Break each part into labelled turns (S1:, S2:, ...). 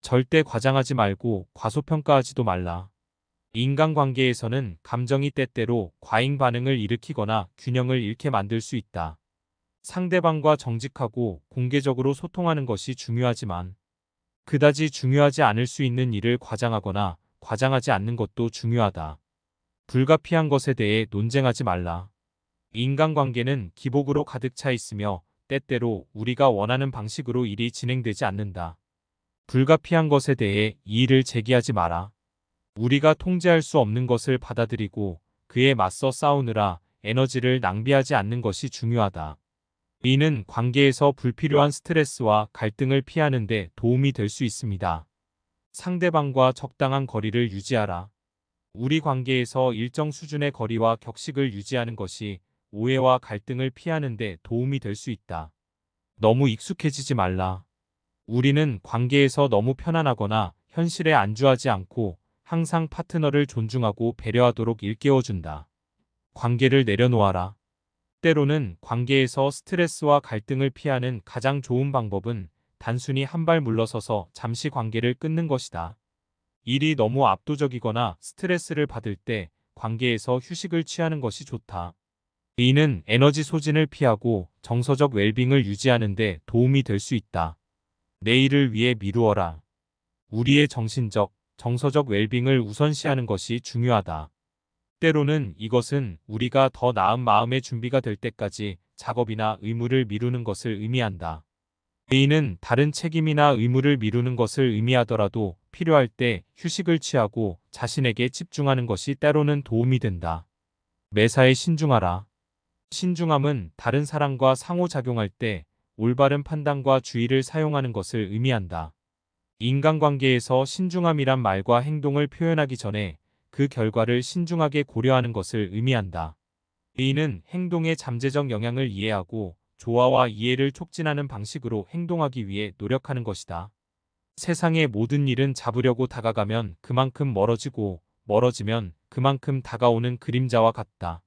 S1: 절대 과장하지 말고 과소평가하지도 말라. 인간관계에서는 감정이 때때로 과잉 반응을 일으키거나 균형을 잃게 만들 수 있다. 상대방과 정직하고 공개적으로 소통하는 것이 중요하지만 그다지 중요하지 않을 수 있는 일을 과장하거나 과장하지 않는 것도 중요하다. 불가피한 것에 대해 논쟁하지 말라. 인간관계는 기복으로 가득 차 있으며 때때로 우리가 원하는 방식으로 일이 진행되지 않는다. 불가피한 것에 대해 이의를 제기하지 마라. 우리가 통제할 수 없는 것을 받아들이고 그에 맞서 싸우느라 에너지를 낭비하지 않는 것이 중요하다. 이는 관계에서 불필요한 스트레스와 갈등을 피하는 데 도움이 될 수 있습니다. 상대방과 적당한 거리를 유지하라. 우리 관계에서 일정 수준의 거리와 격식을 유지하는 것이 오해와 갈등을 피하는 데 도움이 될 수 있다. 너무 익숙해지지 말라. 우리는 관계에서 너무 편안하거나 현실에 안주하지 않고 항상 파트너를 존중하고 배려하도록 일깨워준다. 관계를 내려놓아라. 때로는 관계에서 스트레스와 갈등을 피하는 가장 좋은 방법은 단순히 한 발 물러서서 잠시 관계를 끊는 것이다. 일이 너무 압도적이거나 스트레스를 받을 때 관계에서 휴식을 취하는 것이 좋다. 이는 에너지 소진을 피하고 정서적 웰빙을 유지하는 데 도움이 될 수 있다. 내일을 위해 미루어라. 우리의 정신적, 정서적 웰빙을 우선시하는 것이 중요하다. 때로는 이것은 우리가 더 나은 마음의 준비가 될 때까지 작업이나 의무를 미루는 것을 의미한다. 의인은 다른 책임이나 의무를 미루는 것을 의미하더라도 필요할 때 휴식을 취하고 자신에게 집중하는 것이 때로는 도움이 된다. 매사에 신중하라. 신중함은 다른 사람과 상호작용할 때 올바른 판단과 주의를 사용하는 것을 의미한다. 인간관계에서 신중함이란 말과 행동을 표현하기 전에 그 결과를 신중하게 고려하는 것을 의미한다. 의인은 행동의 잠재적 영향을 이해하고 조화와 이해를 촉진하는 방식으로 행동하기 위해 노력하는 것이다. 세상의 모든 일은 잡으려고 다가가면 그만큼 멀어지고 멀어지면 그만큼 다가오는 그림자와 같다.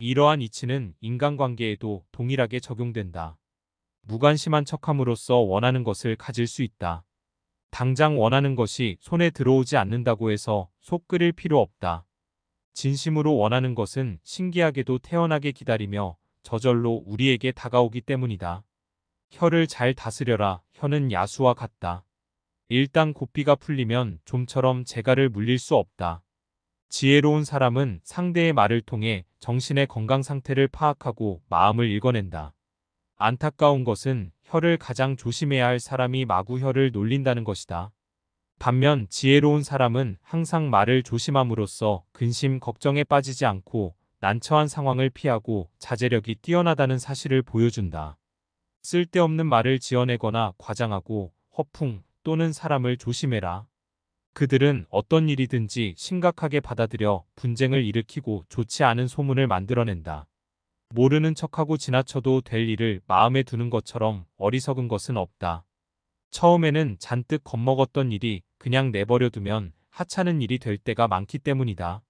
S1: 이러한 이치는 인간관계에도 동일하게 적용된다. 무관심한 척함으로써 원하는 것을 가질 수 있다. 당장 원하는 것이 손에 들어오지 않는다고 해서 속 끓일 필요 없다. 진심으로 원하는 것은 신기하게도 태어나게 기다리며 저절로 우리에게 다가오기 때문이다. 혀를 잘 다스려라. 혀는 야수와 같다. 일단 고삐가 풀리면 좀처럼 재갈을 물릴 수 없다. 지혜로운 사람은 상대의 말을 통해 정신의 건강 상태를 파악하고 마음을 읽어낸다. 안타까운 것은 혀를 가장 조심해야 할 사람이 마구 혀를 놀린다는 것이다. 반면 지혜로운 사람은 항상 말을 조심함으로써 근심 걱정에 빠지지 않고 난처한 상황을 피하고 자제력이 뛰어나다는 사실을 보여준다. 쓸데없는 말을 지어내거나 과장하고 허풍 또는 사람을 조심해라. 그들은 어떤 일이든지 심각하게 받아들여 분쟁을 일으키고 좋지 않은 소문을 만들어낸다. 모르는 척하고 지나쳐도 될 일을 마음에 두는 것처럼 어리석은 것은 없다. 처음에는 잔뜩 겁먹었던 일이 그냥 내버려두면 하찮은 일이 될 때가 많기 때문이다.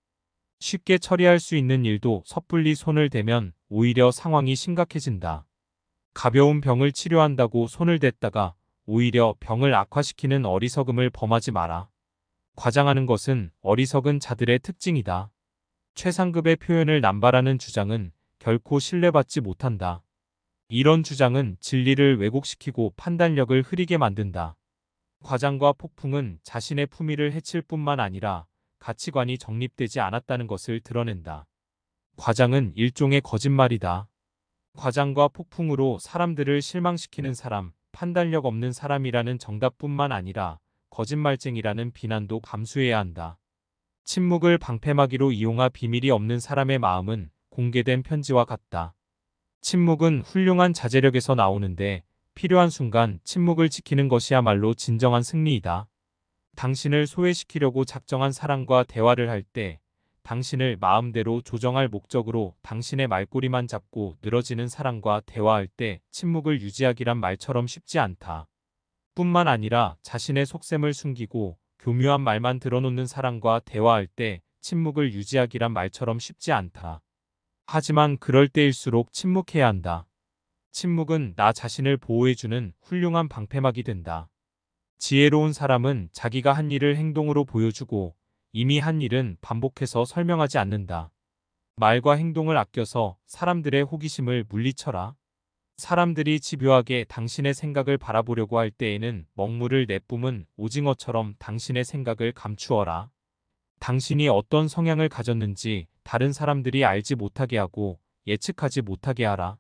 S1: 쉽게 처리할 수 있는 일도 섣불리 손을 대면 오히려 상황이 심각해진다. 가벼운 병을 치료한다고 손을 댔다가 오히려 병을 악화시키는 어리석음을 범하지 마라. 과장하는 것은 어리석은 자들의 특징이다. 최상급의 표현을 남발하는 주장은 결코 신뢰받지 못한다. 이런 주장은 진리를 왜곡시키고 판단력을 흐리게 만든다. 과장과 폭풍은 자신의 품위를 해칠 뿐만 아니라 가치관이 정립되지 않았다는 것을 드러낸다. 과장은 일종의 거짓말이다. 과장과 폭풍으로 사람들을 실망시키는 사람, 판단력 없는 사람이라는 정답뿐만 아니라 거짓말쟁이라는 비난도 감수해야 한다. 침묵을 방패막이로 이용하 비밀이 없는 사람의 마음은 공개된 편지와 같다. 침묵은 훌륭한 자제력에서 나오는데 필요한 순간 침묵을 지키는 것이야말로 진정한 승리이다. 당신을 소외시키려고 작정한 사람과 대화를 할 때 당신을 마음대로 조정할 목적으로 당신의 말꼬리만 잡고 늘어지는 사람과 대화할 때 침묵을 유지하기란 말처럼 쉽지 않다. 뿐만 아니라 자신의 속셈을 숨기고 교묘한 말만 들어놓는 사람과 대화할 때 침묵을 유지하기란 말처럼 쉽지 않다. 하지만 그럴 때일수록 침묵해야 한다. 침묵은 나 자신을 보호해주는 훌륭한 방패막이 된다. 지혜로운 사람은 자기가 한 일을 행동으로 보여주고 이미 한 일은 반복해서 설명하지 않는다. 말과 행동을 아껴서 사람들의 호기심을 물리쳐라. 사람들이 집요하게 당신의 생각을 바라보려고 할 때에는 먹물을 내뿜은 오징어처럼 당신의 생각을 감추어라. 당신이 어떤 성향을 가졌는지 다른 사람들이 알지 못하게 하고 예측하지 못하게 하라.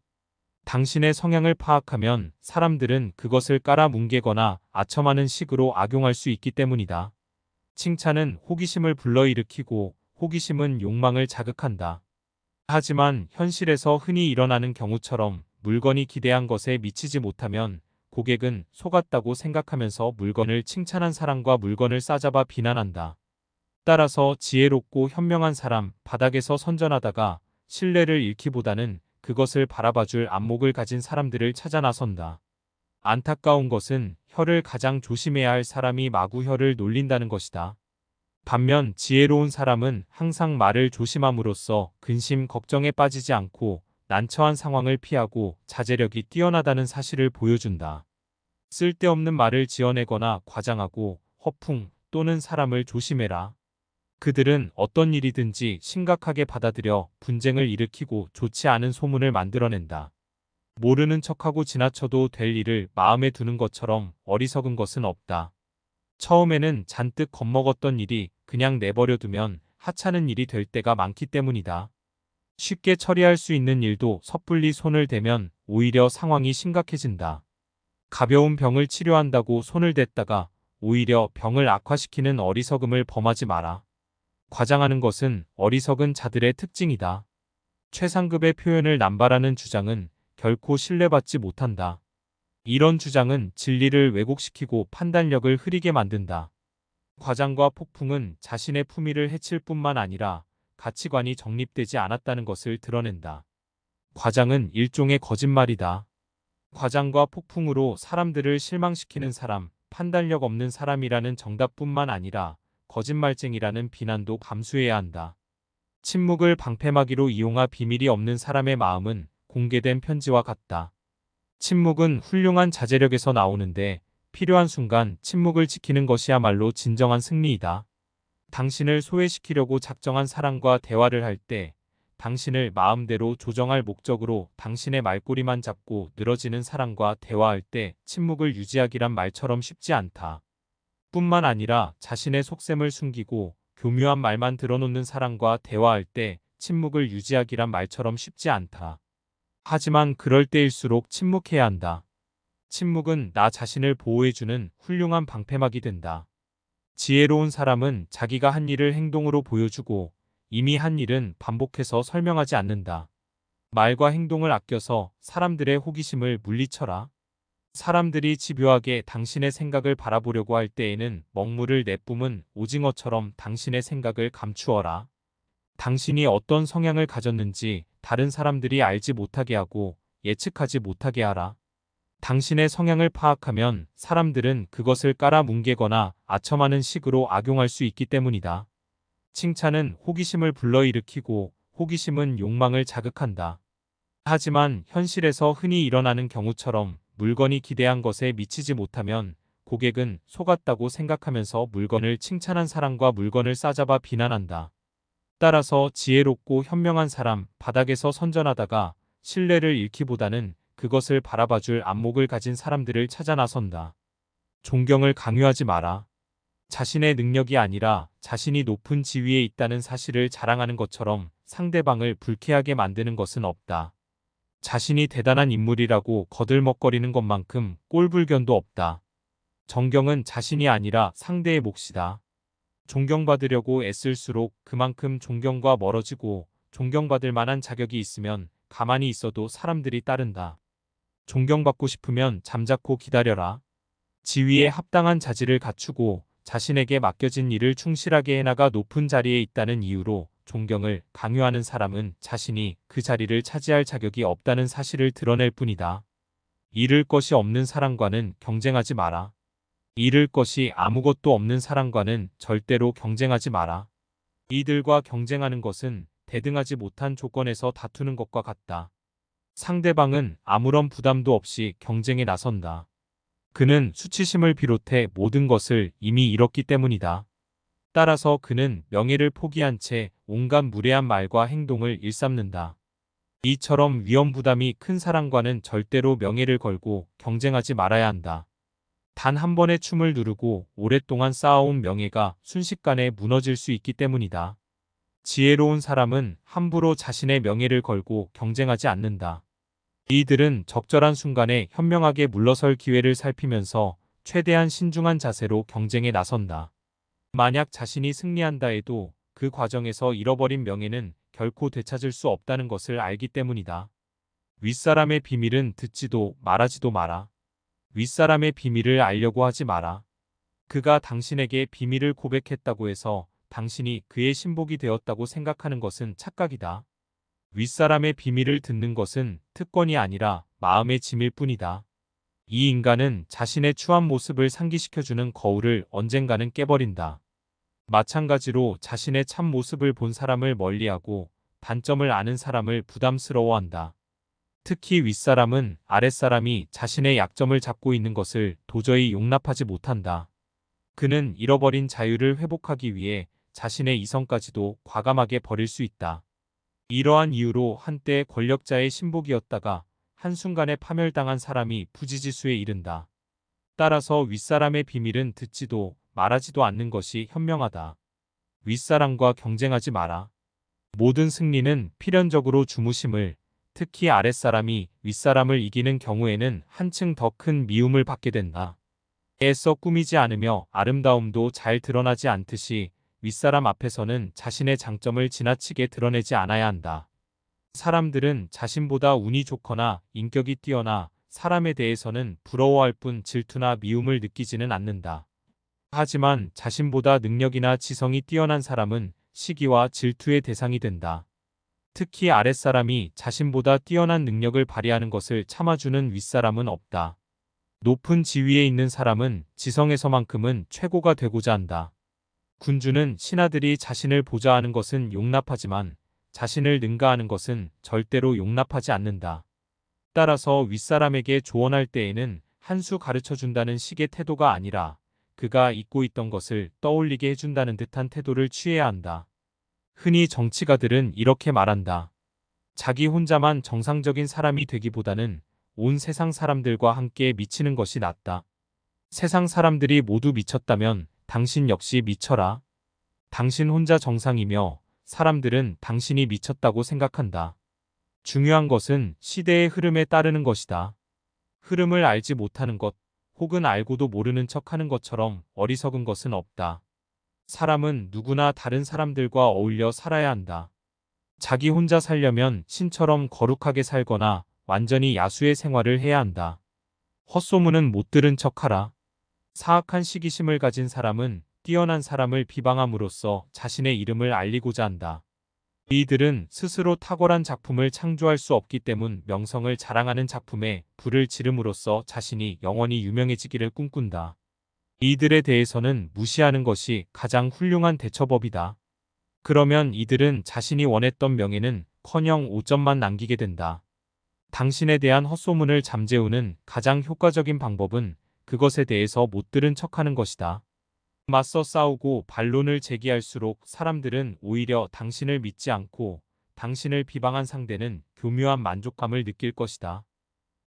S1: 당신의 성향을 파악하면 사람들은 그것을 깔아 뭉개거나 아첨하는 식으로 악용할 수 있기 때문이다. 칭찬은 호기심을 불러일으키고 호기심은 욕망을 자극한다. 하지만 현실에서 흔히 일어나는 경우처럼 물건이 기대한 것에 미치지 못하면 고객은 속았다고 생각하면서 물건을 칭찬한 사람과 물건을 싸잡아 비난한다. 따라서 지혜롭고 현명한 사람 바닥에서 선전하다가 신뢰를 잃기보다는 그것을 바라봐줄 안목을 가진 사람들을 찾아 나선다. 안타까운 것은 혀를 가장 조심해야 할 사람이 마구 혀를 놀린다는 것이다. 반면 지혜로운 사람은 항상 말을 조심함으로써 근심 걱정에 빠지지 않고 난처한 상황을 피하고 자제력이 뛰어나다는 사실을 보여준다. 쓸데없는 말을 지어내거나 과장하고 허풍 또는 사람을 조심해라. 그들은 어떤 일이든지 심각하게 받아들여 분쟁을 일으키고 좋지 않은 소문을 만들어낸다. 모르는 척하고 지나쳐도 될 일을 마음에 두는 것처럼 어리석은 것은 없다. 처음에는 잔뜩 겁먹었던 일이 그냥 내버려 두면 하찮은 일이 될 때가 많기 때문이다. 쉽게 처리할 수 있는 일도 섣불리 손을 대면 오히려 상황이 심각해진다. 가벼운 병을 치료한다고 손을 댔다가 오히려 병을 악화시키는 어리석음을 범하지 마라. 과장하는 것은 어리석은 자들의 특징이다. 최상급의 표현을 남발하는 주장은 결코 신뢰받지 못한다. 이런 주장은 진리를 왜곡시키고 판단력을 흐리게 만든다. 과장과 폭풍은 자신의 품위를 해칠 뿐만 아니라 가치관이 정립되지 않았다는 것을 드러낸다. 과장은 일종의 거짓말이다. 과장과 폭풍으로 사람들을 실망시키는 사람, 판단력 없는 사람이라는 정답뿐만 아니라 거짓말쟁이라는 비난도 감수해야 한다. 침묵을 방패막이로 이용하 비밀이 없는 사람의 마음은 공개된 편지와 같다. 침묵은 훌륭한 자제력에서 나오는데 필요한 순간 침묵을 지키는 것이야말로 진정한 승리이다. 당신을 소외시키려고 작정한 사람과 대화를 할 때 당신을 마음대로 조정할 목적으로 당신의 말꼬리만 잡고 늘어지는 사람과 대화할 때 침묵을 유지하기란 말처럼 쉽지 않다. 뿐만 아니라 자신의 속셈을 숨기고 교묘한 말만 들어놓는 사람과 대화할 때 침묵을 유지하기란 말처럼 쉽지 않다. 하지만 그럴 때일수록 침묵해야 한다. 침묵은 나 자신을 보호해주는 훌륭한 방패막이 된다. 지혜로운 사람은 자기가 한 일을 행동으로 보여주고 이미 한 일은 반복해서 설명하지 않는다. 말과 행동을 아껴서 사람들의 호기심을 물리쳐라. 사람들이 집요하게 당신의 생각을 바라보려고 할 때에는 먹물을 내뿜은 오징어처럼 당신의 생각을 감추어라. 당신이 어떤 성향을 가졌는지 다른 사람들이 알지 못하게 하고 예측하지 못하게 하라. 당신의 성향을 파악하면 사람들은 그것을 깔아 뭉개거나 아첨하는 식으로 악용할 수 있기 때문이다. 칭찬은 호기심을 불러일으키고 호기심은 욕망을 자극한다. 하지만 현실에서 흔히 일어나는 경우처럼 물건이 기대한 것에 미치지 못하면 고객은 속았다고 생각하면서 물건을 칭찬한 사람과 물건을 싸잡아 비난한다. 따라서 지혜롭고 현명한 사람 바닥에서 선전하다가 신뢰를 잃기보다는 그것을 바라봐줄 안목을 가진 사람들을 찾아 나선다. 존경을 강요하지 마라. 자신의 능력이 아니라 자신이 높은 지위에 있다는 사실을 자랑하는 것처럼 상대방을 불쾌하게 만드는 것은 없다. 자신이 대단한 인물이라고 거들먹거리는 것만큼 꼴불견도 없다. 정경은 자신이 아니라 상대의 몫이다. 존경받으려고 애쓸수록 그만큼 존경과 멀어지고 존경받을 만한 자격이 있으면 가만히 있어도 사람들이 따른다. 존경받고 싶으면 잠자코 기다려라. 지위에 합당한 자질을 갖추고 자신에게 맡겨진 일을 충실하게 해나가 높은 자리에 있다는 이유로 존경을 강요하는 사람은 자신이 그 자리를 차지할 자격이 없다는 사실을 드러낼 뿐이다. 잃을 것이 없는 사람과는 경쟁하지 마라. 잃을 것이 아무것도 없는 사람과는 절대로 경쟁하지 마라. 이들과 경쟁하는 것은 대등하지 못한 조건에서 다투는 것과 같다. 상대방은 아무런 부담도 없이 경쟁에 나선다. 그는 수치심을 비롯해 모든 것을 이미 잃었기 때문이다. 따라서 그는 명예를 포기한 채 온갖 무례한 말과 행동을 일삼는다. 이처럼 위험 부담이 큰 사람과는 절대로 명예를 걸고 경쟁하지 말아야 한다. 단 한 번의 춤을 누르고 오랫동안 쌓아온 명예가 순식간에 무너질 수 있기 때문이다. 지혜로운 사람은 함부로 자신의 명예를 걸고 경쟁하지 않는다. 이들은 적절한 순간에 현명하게 물러설 기회를 살피면서 최대한 신중한 자세로 경쟁에 나선다. 만약 자신이 승리한다 해도 그 과정에서 잃어버린 명예는 결코 되찾을 수 없다는 것을 알기 때문이다. 윗사람의 비밀은 듣지도 말하지도 마라. 윗사람의 비밀을 알려고 하지 마라. 그가 당신에게 비밀을 고백했다고 해서 당신이 그의 신복이 되었다고 생각하는 것은 착각이다. 윗사람의 비밀을 듣는 것은 특권이 아니라 마음의 짐일 뿐이다. 이 인간은 자신의 추한 모습을 상기시켜주는 거울을 언젠가는 깨버린다. 마찬가지로 자신의 참 모습을 본 사람을 멀리하고 단점을 아는 사람을 부담스러워한다. 특히 윗사람은 아랫사람이 자신의 약점을 잡고 있는 것을 도저히 용납하지 못한다. 그는 잃어버린 자유를 회복하기 위해 자신의 이성까지도 과감하게 버릴 수 있다. 이러한 이유로 한때 권력자의 신복이었다가 한순간에 파멸당한 사람이 부지지수에 이른다. 따라서 윗사람의 비밀은 듣지도 말하지도 않는 것이 현명하다. 윗사람과 경쟁하지 마라. 모든 승리는 필연적으로 주무심을, 특히 아랫사람이 윗사람을 이기는 경우에는 한층 더 큰 미움을 받게 된다. 애써 꾸미지 않으며 아름다움도 잘 드러나지 않듯이 윗사람 앞에서는 자신의 장점을 지나치게 드러내지 않아야 한다. 사람들은 자신보다 운이 좋거나 인격이 뛰어나 사람에 대해서는 부러워할 뿐 질투나 미움을 느끼지는 않는다. 하지만 자신보다 능력이나 지성이 뛰어난 사람은 시기와 질투의 대상이 된다. 특히 아랫사람이 자신보다 뛰어난 능력을 발휘하는 것을 참아주는 윗사람은 없다. 높은 지위에 있는 사람은 지성에서만큼은 최고가 되고자 한다. 군주는 신하들이 자신을 보좌하는 것은 용납하지만 자신을 능가하는 것은 절대로 용납하지 않는다. 따라서 윗사람에게 조언할 때에는 한 수 가르쳐 준다는 식의 태도가 아니라 그가 잊고 있던 것을 떠올리게 해준다는 듯한 태도를 취해야 한다. 흔히 정치가들은 이렇게 말한다. 자기 혼자만 정상적인 사람이 되기보다는 온 세상 사람들과 함께 미치는 것이 낫다. 세상 사람들이 모두 미쳤다면 당신 역시 미쳐라. 당신 혼자 정상이며 사람들은 당신이 미쳤다고 생각한다. 중요한 것은 시대의 흐름에 따르는 것이다. 흐름을 알지 못하는 것, 혹은 알고도 모르는 척 하는 것처럼 어리석은 것은 없다. 사람은 누구나 다른 사람들과 어울려 살아야 한다. 자기 혼자 살려면 신처럼 거룩하게 살거나 완전히 야수의 생활을 해야 한다. 헛소문은 못 들은 척하라. 사악한 시기심을 가진 사람은 뛰어난 사람을 비방함으로써 자신의 이름을 알리고자 한다. 이들은 스스로 탁월한 작품을 창조할 수 없기 때문 명성을 자랑하는 작품에 불을 지름으로써 자신이 영원히 유명해지기를 꿈꾼다. 이들에 대해서는 무시하는 것이 가장 훌륭한 대처법이다. 그러면 이들은 자신이 원했던 명예는 커녕 5점만 남기게 된다. 당신에 대한 헛소문을 잠재우는 가장 효과적인 방법은 그것에 대해서 못 들은 척하는 것이다. 맞서 싸우고 반론을 제기할수록 사람들은 오히려 당신을 믿지 않고 당신을 비방한 상대는 교묘한 만족감을 느낄 것이다.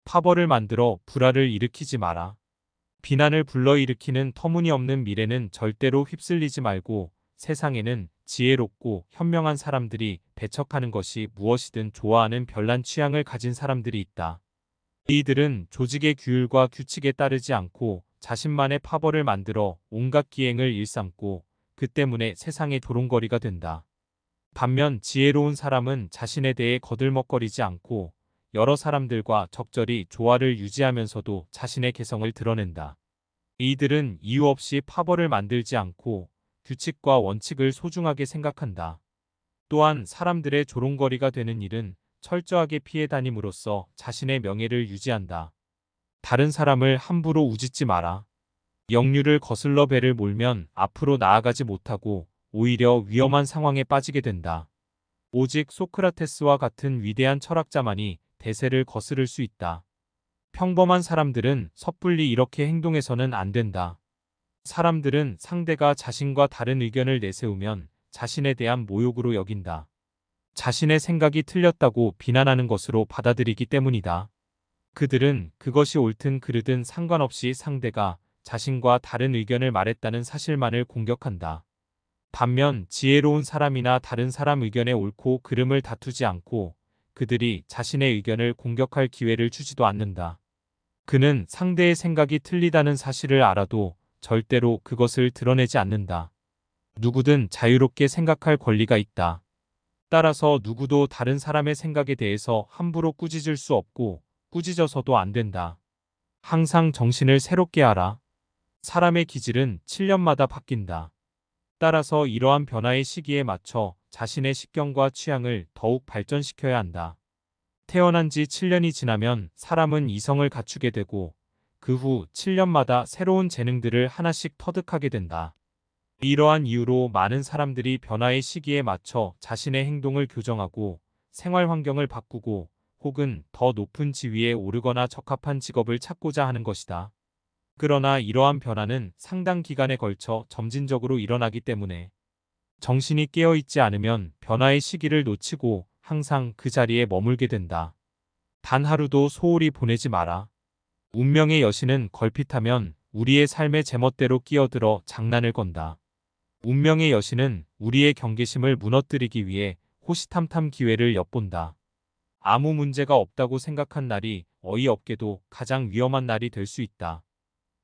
S1: 파벌을 만들어 불화를 일으키지 마라. 비난을 불러일으키는 터무니없는 미래는 절대로 휩쓸리지 말고 세상에는 지혜롭고 현명한 사람들이 배척하는 것이 무엇이든 좋아하는 별난 취향을 가진 사람들이 있다. 이들은 조직의 규율과 규칙에 따르지 않고 자신만의 파벌을 만들어 온갖 기행을 일삼고 그 때문에 세상의 도롱거리가 된다. 반면 지혜로운 사람은 자신에 대해 거들먹거리지 않고 여러 사람들과 적절히 조화를 유지하면서도 자신의 개성을 드러낸다. 이들은 이유 없이 파벌을 만들지 않고 규칙과 원칙을 소중하게 생각한다. 또한 사람들의 조롱거리가 되는 일은 철저하게 피해 다님으로써 자신의 명예를 유지한다. 다른 사람을 함부로 우짓지 마라. 역류를 거슬러 배를 몰면 앞으로 나아가지 못하고 오히려 위험한 상황에 빠지게 된다. 오직 소크라테스와 같은 위대한 철학자만이 대세를 거스를 수 있다. 평범한 사람들은 섣불리 이렇게 행동해서는 안 된다. 사람들은 상대가 자신과 다른 의견을 내세우면 자신에 대한 모욕으로 여긴다. 자신의 생각이 틀렸다고 비난하는 것으로 받아들이기 때문이다. 그들은 그것이 옳든 그르든 상관없이 상대가 자신과 다른 의견을 말했다는 사실만을 공격한다. 반면 지혜로운 사람이나 다른 사람 의견에 옳고 그름을 다투지 않고 그들이 자신의 의견을 공격할 기회를 주지도 않는다. 그는 상대의 생각이 틀리다는 사실을 알아도 절대로 그것을 드러내지 않는다. 누구든 자유롭게 생각할 권리가 있다. 따라서 누구도 다른 사람의 생각에 대해서 함부로 꾸짖을 수 없고 꾸짖어서도 안 된다. 항상 정신을 새롭게 하라. 사람의 기질은 7년마다 바뀐다. 따라서 이러한 변화의 시기에 맞춰 자신의 식견과 취향을 더욱 발전시켜야 한다. 태어난 지 7년이 지나면 사람은 이성을 갖추게 되고 그 후 7년마다 새로운 재능들을 하나씩 터득하게 된다. 이러한 이유로 많은 사람들이 변화의 시기에 맞춰 자신의 행동을 교정하고 생활 환경을 바꾸고 혹은 더 높은 지위에 오르거나 적합한 직업을 찾고자 하는 것이다. 그러나 이러한 변화는 상당 기간에 걸쳐 점진적으로 일어나기 때문에 정신이 깨어있지 않으면 변화의 시기를 놓치고 항상 그 자리에 머물게 된다. 단 하루도 소홀히 보내지 마라. 운명의 여신은 걸핏하면 우리의 삶의 제멋대로 끼어들어 장난을 건다. 운명의 여신은 우리의 경계심을 무너뜨리기 위해 호시탐탐 기회를 엿본다. 아무 문제가 없다고 생각한 날이 어이없게도 가장 위험한 날이 될 수 있다.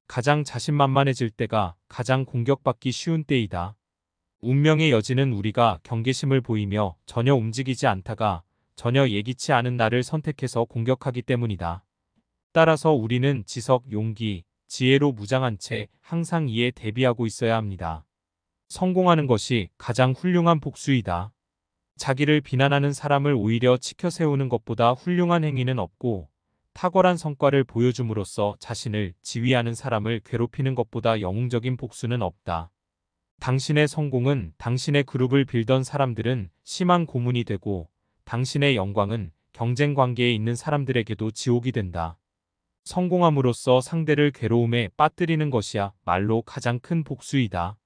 S1: 가장 자신만만해질 때가 가장 공격받기 쉬운 때이다. 운명의 여지는 우리가 경계심을 보이며 전혀 움직이지 않다가 전혀 예기치 않은 날을 선택해서 공격하기 때문이다. 따라서 우리는 지석, 용기, 지혜로 무장한 채 항상 이에 대비하고 있어야 합니다. 성공하는 것이 가장 훌륭한 복수이다. 자기를 비난하는 사람을 오히려 치켜 세우는 것보다 훌륭한 행위는 없고 탁월한 성과를 보여줌으로써 자신을 지휘하는 사람을 괴롭히는 것보다 영웅적인 복수는 없다. 당신의 성공은 당신의 그룹을 빌던 사람들은 심한 고문이 되고 당신의 영광은 경쟁 관계에 있는 사람들에게도 지옥이 된다. 성공함으로써 상대를 괴로움에 빠뜨리는 것이야 말로 가장 큰 복수이다.